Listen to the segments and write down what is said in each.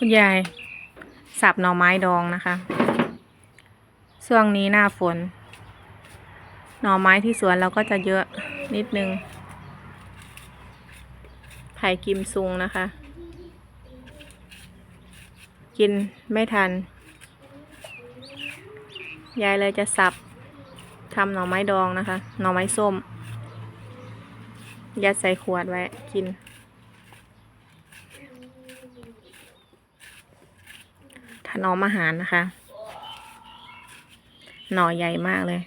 คุณยายสับหน่อไม้ดองนะคะช่วงนี้หน้าฝน หน่อไม้ที่สวนเราก็จะเยอะนิดนึงไผ่กิมซุงนะคะ กินไม่ทัน ยายเลยจะสับทำหน่อไม้ดองนะคะ หน่อไม้ส้ม ยัดใส่ขวดไว้กิน ถนอมอาหารนะคะ หน่อใหญ่มากเลย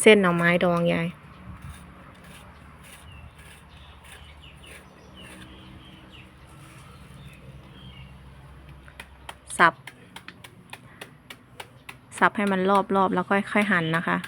เส้นหน่อไม้ดองยาย สับ สับให้มันรอบๆแล้วค่อยๆหั่นนะคะ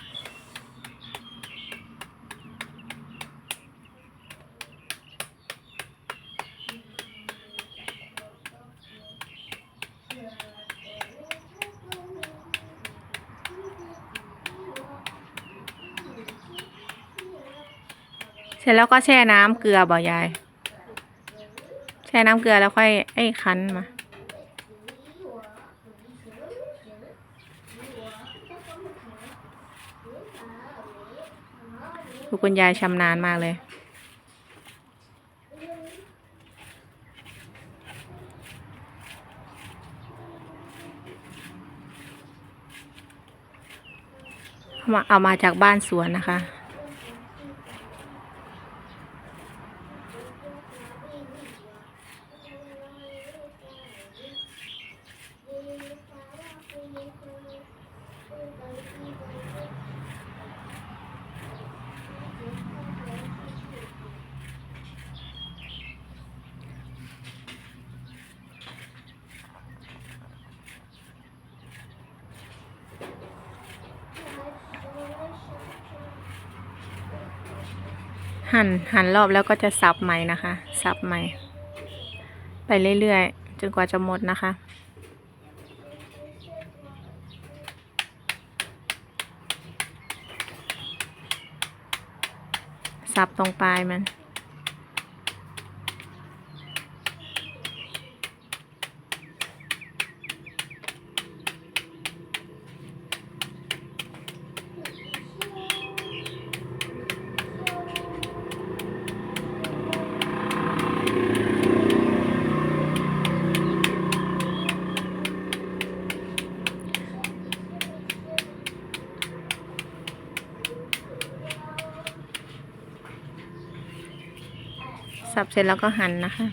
เสร็จแล้วก็แช่น้ำเกลือบ่ยาย แช่น้ำเกลือแล้วค่อยไอ้คั้นมา ดูคุณยายชำนาญมากเลย เอามาเอามาจากบ้านสวนนะคะ หั่นหั่นรอบแล้วก็จะสับใหม่นะคะ สับใหม่ ไปเรื่อยๆ จนกว่าจะหมดนะคะ สับตรงปลายมัน สับเสร็จแล้วก็หั่นนะคะ